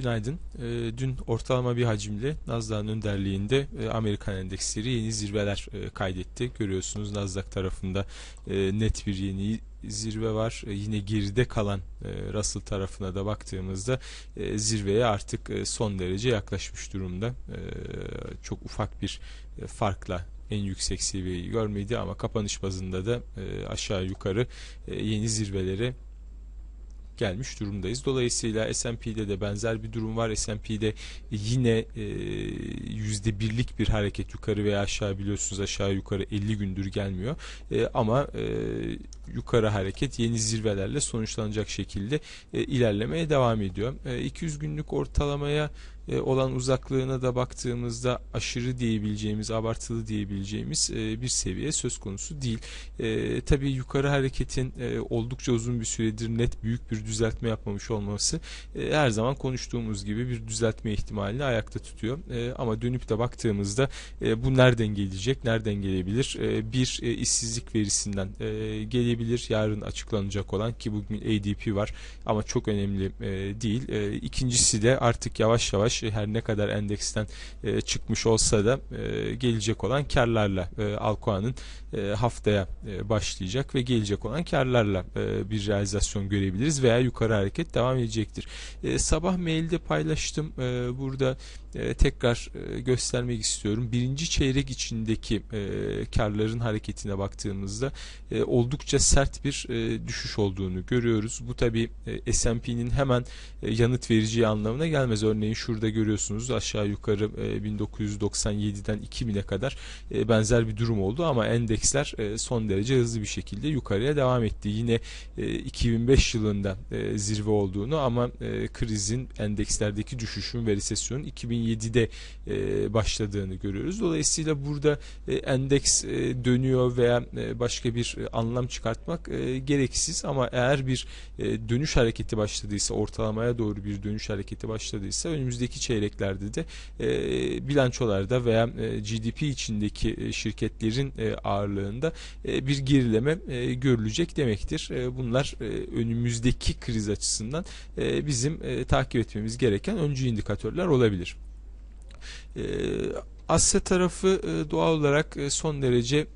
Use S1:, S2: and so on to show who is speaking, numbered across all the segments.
S1: Günaydın. E, dün ortalama bir hacimle Nasdaq'ın önderliğinde e, Amerikan endeksleri yeni zirveler e, kaydetti. Görüyorsunuz Nasdaq tarafında e, net bir yeni zirve var. Yine geride kalan Russell tarafına da baktığımızda zirveye artık son derece yaklaşmış durumda. Çok ufak bir farkla en yüksek seviyeyi görmedi ama kapanış bazında da aşağı yukarı yeni zirvelere gelmiş durumdayız. Dolayısıyla S&P'de de benzer bir durum var. S&P'de yine e, yüzde birlik bir hareket yukarı veya aşağı biliyorsunuz aşağı yukarı 50 gündür gelmiyor. E, ama e, yukarı hareket yeni zirvelerle sonuçlanacak şekilde ilerlemeye devam ediyor. E, 200 günlük ortalamaya olan uzaklığına da baktığımızda aşırı diyebileceğimiz, abartılı diyebileceğimiz e, bir seviye söz konusu değil. E, tabii yukarı hareketin e, oldukça uzun bir süredir net büyük bir düzeltme yapmamış olması e, her zaman konuştuğumuz gibi bir düzeltme ihtimalini ayakta tutuyor. E, ama dönüp de baktığımızda e, bu nereden gelecek, nereden gelebilir? E, bir e, işsizlik verisinden e, gelebilir. Yarın açıklanacak olan ki bugün ADP var ama çok önemli e, değil. E, ikincisi de artık yavaş yavaş her ne kadar endeksten e, çıkmış olsa da e, gelecek olan karlarla e, Alcoa'nın e, haftaya e, başlayacak ve gelecek olan karlarla e, bir realizasyon görebiliriz veya yukarı hareket devam edecektir. E, sabah mailde paylaştım. E, burada e, tekrar e, göstermek istiyorum. Birinci çeyrek içindeki e, karların hareketine baktığımızda e, oldukça sert bir e, düşüş olduğunu görüyoruz. Bu tabi e, S&P'nin hemen e, yanıt vereceği anlamına gelmez. Örneğin şurada görüyorsunuz aşağı yukarı e, 1997'den 2000'e kadar e, benzer bir durum oldu ama endeksler e, son derece hızlı bir şekilde yukarıya devam etti. Yine e, 2005 yılında e, zirve olduğunu ama e, krizin endekslerdeki düşüşün ve resesyonun 2007'de e, başladığını görüyoruz. Dolayısıyla burada e, endeks e, dönüyor veya e, başka bir e, anlam çıkartmak e, gereksiz ama eğer bir e, dönüş hareketi başladıysa ortalamaya doğru bir dönüş hareketi başladıysa önümüzdeki çeyreklerde de e, bilançolarda veya e, GDP içindeki e, şirketlerin e, ağırlığında e, bir gerileme e, görülecek demektir. E, bunlar e, önümüzdeki kriz açısından e, bizim e, takip etmemiz gereken öncü indikatörler olabilir. E, Asya tarafı e, doğal olarak e, son derece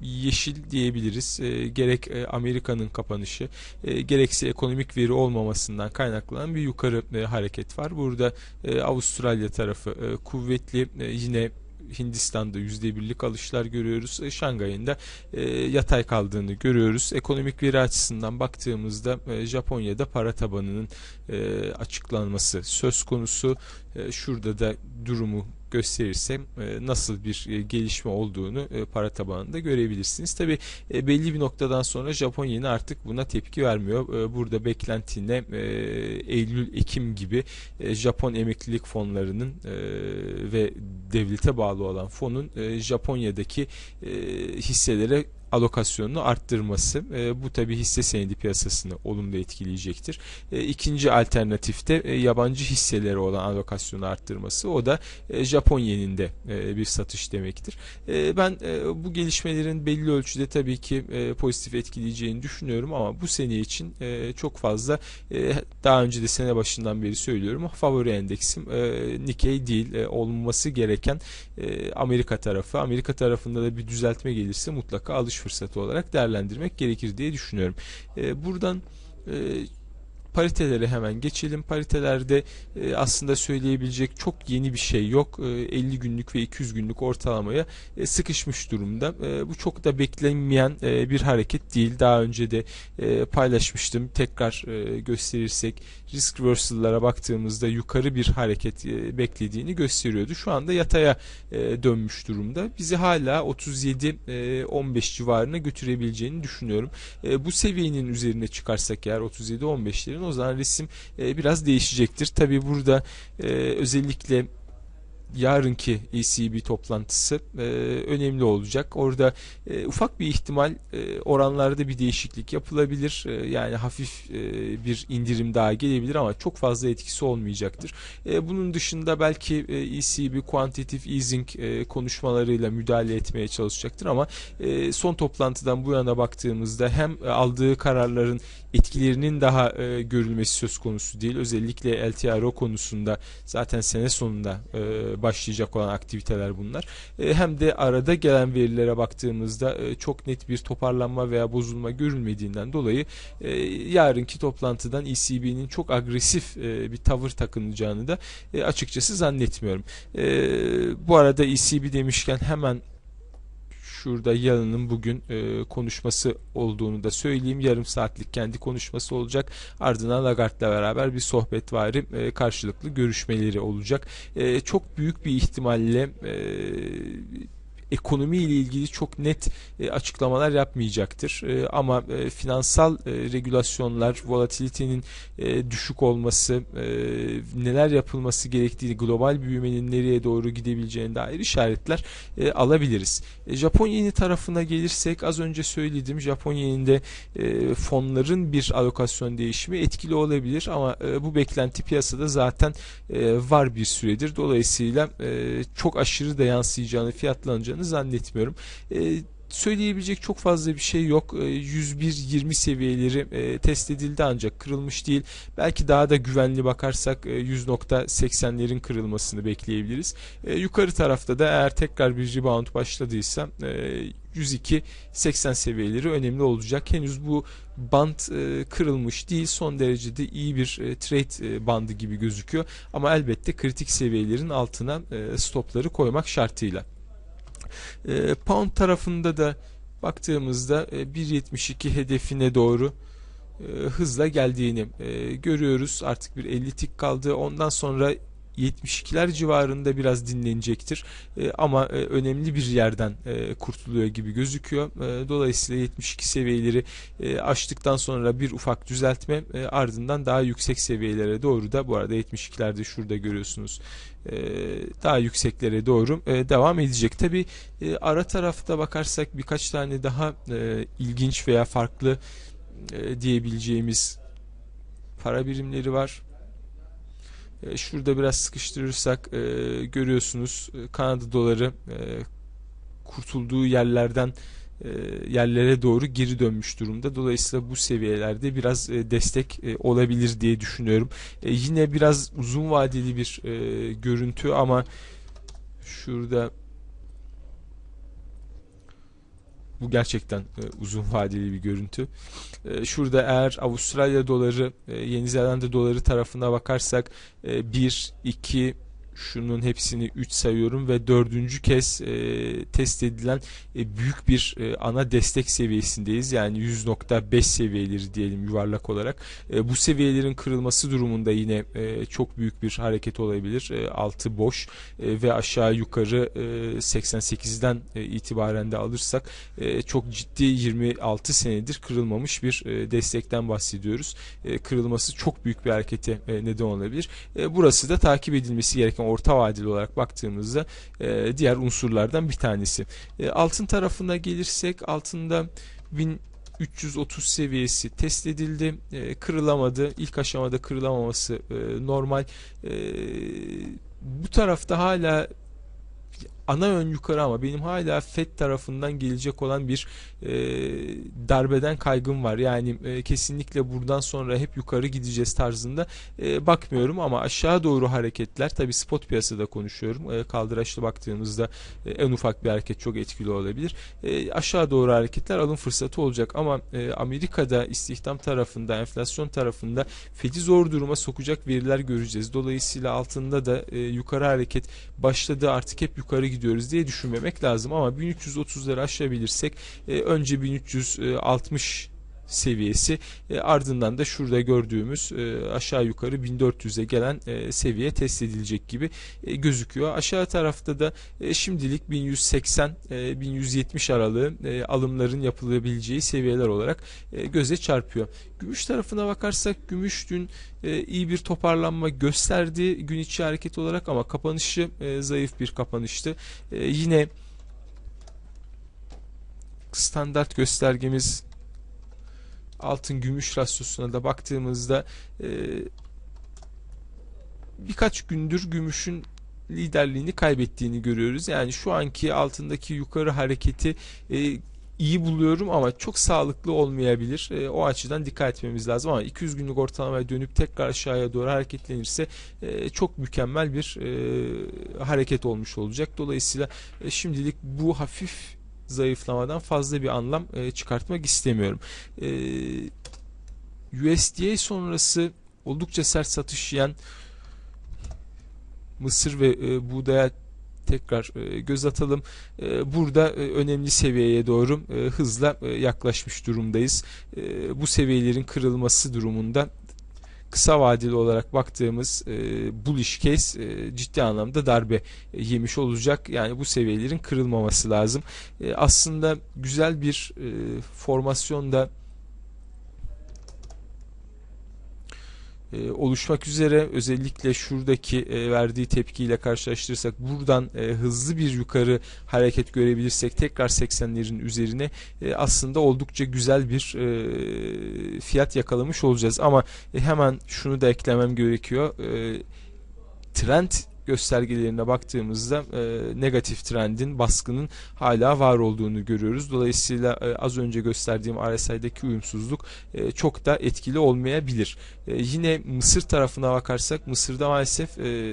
S1: yeşil diyebiliriz. E, gerek e, Amerika'nın kapanışı e, gerekse ekonomik veri olmamasından kaynaklanan bir yukarı e, hareket var. Burada e, Avustralya tarafı e, kuvvetli e, yine Hindistan'da yüzde birlik alışlar görüyoruz. E, Şangay'ın da e, yatay kaldığını görüyoruz. Ekonomik veri açısından baktığımızda e, Japonya'da para tabanının e, açıklanması söz konusu. E, şurada da durumu gösterirsem e, nasıl bir e, gelişme olduğunu e, para tabanında görebilirsiniz. Tabi belli bir noktadan sonra Japon yeni artık buna tepki vermiyor. Burada beklentine Eylül-Ekim gibi Japon emeklilik fonlarının ve devlete bağlı olan fonun Japonya'daki hisselere alokasyonunu arttırması. E, bu tabi hisse senedi piyasasını olumlu etkileyecektir. E, ikinci alternatifte e, yabancı hisseleri olan alokasyonu arttırması. O da e, Japon yeninde e, bir satış demektir. E, ben e, bu gelişmelerin belli ölçüde tabii ki e, pozitif etkileyeceğini düşünüyorum ama bu sene için e, çok fazla e, daha önce de sene başından beri söylüyorum favori endeksim e, Nikkei değil e, olması gereken e, Amerika tarafı. Amerika tarafında da bir düzeltme gelirse mutlaka alış fırsatı olarak değerlendirmek gerekir diye düşünüyorum. E, buradan e, paritelere hemen geçelim. Paritelerde e, aslında söyleyebilecek çok yeni bir şey yok. E, 50 günlük ve 200 günlük ortalamaya e, sıkışmış durumda. E, bu çok da beklenmeyen e, bir hareket değil. Daha önce de e, paylaşmıştım. Tekrar e, gösterirsek risk reversal'lara baktığımızda yukarı bir hareket e, beklediğini gösteriyordu. Şu anda yataya e, dönmüş durumda. Bizi hala 37-15 e, civarına götürebileceğini düşünüyorum. E, bu seviyenin üzerine çıkarsak eğer 37-15'lerin o zaman resim e, biraz değişecektir. Tabi burada e, özellikle yarınki ECB toplantısı e, önemli olacak. Orada e, ufak bir ihtimal e, oranlarda bir değişiklik yapılabilir. E, yani hafif e, bir indirim daha gelebilir ama çok fazla etkisi olmayacaktır. E, bunun dışında belki e, ECB quantitative easing e, konuşmalarıyla müdahale etmeye çalışacaktır ama e, son toplantıdan bu yana baktığımızda hem aldığı kararların etkilerinin daha e, görülmesi söz konusu değil. Özellikle LTRO konusunda zaten sene sonunda e, başlayacak olan aktiviteler bunlar. E, hem de arada gelen verilere baktığımızda e, çok net bir toparlanma veya bozulma görülmediğinden dolayı e, yarınki toplantıdan ECB'nin çok agresif bir tavır takınacağını da açıkçası zannetmiyorum. Bu arada ECB demişken hemen şurada yarının bugün e, konuşması olduğunu da söyleyeyim. Yarım saatlik kendi konuşması olacak. Ardından Lagarde'la beraber bir sohbet var. E, karşılıklı görüşmeleri olacak. E, çok büyük bir ihtimalle e, ekonomi ile ilgili çok net e, açıklamalar yapmayacaktır. E, ama e, finansal e, regülasyonlar, volatilitenin e, düşük olması, e, neler yapılması gerektiği, global büyümenin nereye doğru gidebileceğine dair işaretler e, alabiliriz. E, Japon yeni tarafına gelirsek az önce söyledim Japon yeninde e, fonların bir alokasyon değişimi etkili olabilir ama e, bu beklenti piyasada zaten e, var bir süredir. Dolayısıyla e, çok aşırı da yansıyacağını, fiyatlanacağını zannetmiyorum. E, söyleyebilecek çok fazla bir şey yok. 101-20 e, seviyeleri e, test edildi ancak kırılmış değil. Belki daha da güvenli bakarsak 100.80'lerin kırılmasını bekleyebiliriz. Yukarı tarafta da eğer tekrar bir rebound başladıysa 102-80 seviyeleri önemli olacak. Henüz bu band kırılmış değil. Son derecede iyi bir trade bandı gibi gözüküyor. Ama elbette kritik seviyelerin altına stopları koymak şartıyla. E, pound tarafında da baktığımızda e, 1.72 hedefine doğru e, hızla geldiğini e, görüyoruz. Artık bir 50 tik kaldı. Ondan sonra 72'ler civarında biraz dinlenecektir. E, ama e, önemli bir yerden e, kurtuluyor gibi gözüküyor. E, dolayısıyla 72 seviyeleri e, aştıktan sonra bir ufak düzeltme e, ardından daha yüksek seviyelere doğru da bu arada 72'lerde şurada görüyorsunuz e, daha yükseklere doğru e, devam edecek. Tabi e, ara tarafta bakarsak birkaç tane daha ilginç veya farklı diyebileceğimiz para birimleri var. E, şurada biraz sıkıştırırsak e, görüyorsunuz e, Kanada doları e, kurtulduğu yerlerden yerlere doğru geri dönmüş durumda. Dolayısıyla bu seviyelerde biraz destek olabilir diye düşünüyorum. Yine biraz uzun vadeli bir görüntü ama şurada Bu gerçekten e, uzun vadeli bir görüntü. E, şurada eğer Avustralya doları, e, Yeni Zelanda doları tarafına bakarsak e, 1, 2, şunun hepsini 3 sayıyorum ve dördüncü kez e, test edilen e, büyük bir e, ana destek seviyesindeyiz. Yani 100.5 seviyeleri diyelim yuvarlak olarak. E, bu seviyelerin kırılması durumunda yine e, çok büyük bir hareket olabilir. E, altı boş e, ve aşağı yukarı e, 88'den e, itibaren de alırsak e, çok ciddi 26 senedir kırılmamış bir e, destekten bahsediyoruz. E, kırılması çok büyük bir harekete e, neden olabilir. E, burası da takip edilmesi gereken orta vadeli olarak baktığımızda e, diğer unsurlardan bir tanesi. E, altın tarafına gelirsek altında 1330 seviyesi test edildi. E, kırılamadı. İlk aşamada kırılamaması e, normal. E, bu tarafta hala ana ön yukarı ama benim hala FED tarafından gelecek olan bir e, darbeden kaygım var. Yani e, kesinlikle buradan sonra hep yukarı gideceğiz tarzında e, bakmıyorum ama aşağı doğru hareketler tabi spot piyasada konuşuyorum. E, kaldıraçlı baktığımızda e, en ufak bir hareket çok etkili olabilir. E, aşağı doğru hareketler alım fırsatı olacak ama e, Amerika'da istihdam tarafında enflasyon tarafında FED'i zor duruma sokacak veriler göreceğiz. Dolayısıyla altında da e, yukarı hareket başladı artık hep yukarı gidiyoruz diye düşünmemek lazım. Ama 1330'ları aşabilirsek e, önce 1360 seviyesi. E, ardından da şurada gördüğümüz e, aşağı yukarı 1400'e gelen e, seviye test edilecek gibi e, gözüküyor. Aşağı tarafta da e, şimdilik 1180 e, 1170 aralığı e, alımların yapılabileceği seviyeler olarak e, göze çarpıyor. Gümüş tarafına bakarsak gümüş dün e, iyi bir toparlanma gösterdi gün içi hareket olarak ama kapanışı e, zayıf bir kapanıştı. E, yine standart göstergemiz altın gümüş rasyosuna da baktığımızda e, birkaç gündür gümüşün liderliğini kaybettiğini görüyoruz. Yani şu anki altındaki yukarı hareketi e, iyi buluyorum ama çok sağlıklı olmayabilir. E, o açıdan dikkat etmemiz lazım ama 200 günlük ortalamaya dönüp tekrar aşağıya doğru hareketlenirse e, çok mükemmel bir e, hareket olmuş olacak. Dolayısıyla e, şimdilik bu hafif zayıflamadan fazla bir anlam e, çıkartmak istemiyorum. E, USDA sonrası oldukça sert satış yiyen mısır ve e, buğdaya tekrar e, göz atalım. E, burada e, önemli seviyeye doğru e, hızla e, yaklaşmış durumdayız. E, bu seviyelerin kırılması durumunda kısa vadeli olarak baktığımız e, bullish case e, ciddi anlamda darbe e, yemiş olacak. Yani bu seviyelerin kırılmaması lazım. E, aslında güzel bir e, formasyonda e, oluşmak üzere özellikle şuradaki e, verdiği tepkiyle karşılaştırırsak buradan e, hızlı bir yukarı hareket görebilirsek tekrar 80'lerin üzerine aslında oldukça güzel bir fiyat yakalamış olacağız ama hemen şunu da eklemem gerekiyor trend göstergelerine baktığımızda e, negatif trendin baskının hala var olduğunu görüyoruz. Dolayısıyla e, az önce gösterdiğim RSI'deki uyumsuzluk e, çok da etkili olmayabilir. E, yine Mısır tarafına bakarsak Mısır'da maalesef e,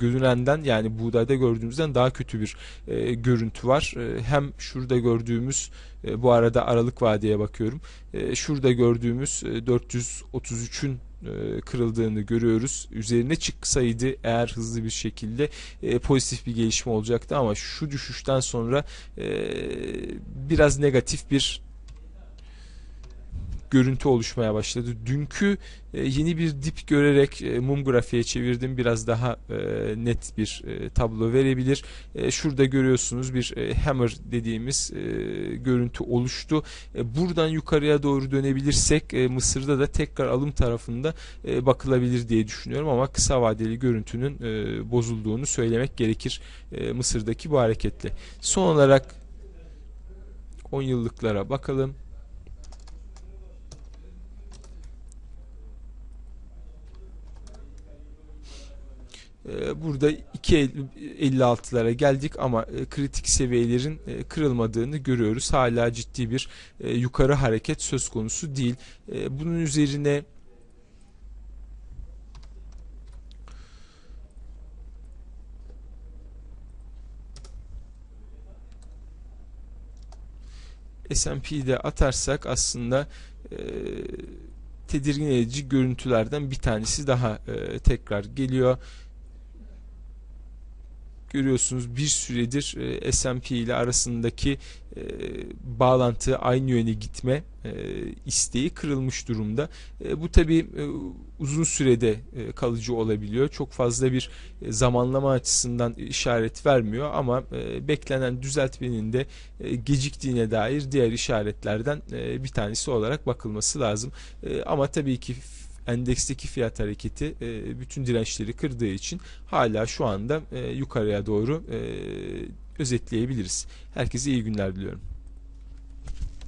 S1: görünenden yani buğdayda gördüğümüzden daha kötü bir e, görüntü var. E, hem şurada gördüğümüz e, bu arada aralık vadeye bakıyorum. E, şurada gördüğümüz e, 433'ün e, kırıldığını görüyoruz. Üzerine çıksaydı eğer hızlı bir şekilde e, pozitif bir gelişme olacaktı ama şu düşüşten sonra e, biraz negatif bir görüntü oluşmaya başladı. Dünkü e, yeni bir dip görerek e, mum grafiğe çevirdim. Biraz daha e, net bir tablo verebilir. Şurada görüyorsunuz bir hammer dediğimiz görüntü oluştu. Buradan yukarıya doğru dönebilirsek Mısır'da da tekrar alım tarafında bakılabilir diye düşünüyorum ama kısa vadeli görüntünün bozulduğunu söylemek gerekir Mısır'daki bu hareketle. Son olarak 10 yıllıklara bakalım. Burada 2.56'lara geldik ama e, kritik seviyelerin e, kırılmadığını görüyoruz. Hala ciddi bir e, yukarı hareket söz konusu değil. Bunun üzerine S&P'de atarsak aslında e, tedirgin edici görüntülerden bir tanesi daha e, tekrar geliyor görüyorsunuz bir süredir e, S&P ile arasındaki e, bağlantı aynı yöne gitme e, isteği kırılmış durumda. E, bu tabi e, uzun sürede e, kalıcı olabiliyor. Çok fazla bir e, zamanlama açısından işaret vermiyor ama e, beklenen düzeltmenin de e, geciktiğine dair diğer işaretlerden e, bir tanesi olarak bakılması lazım. E, ama tabii ki endeksteki fiyat hareketi e, bütün dirençleri kırdığı için hala şu anda e, yukarıya doğru e, özetleyebiliriz. Herkese iyi günler diliyorum.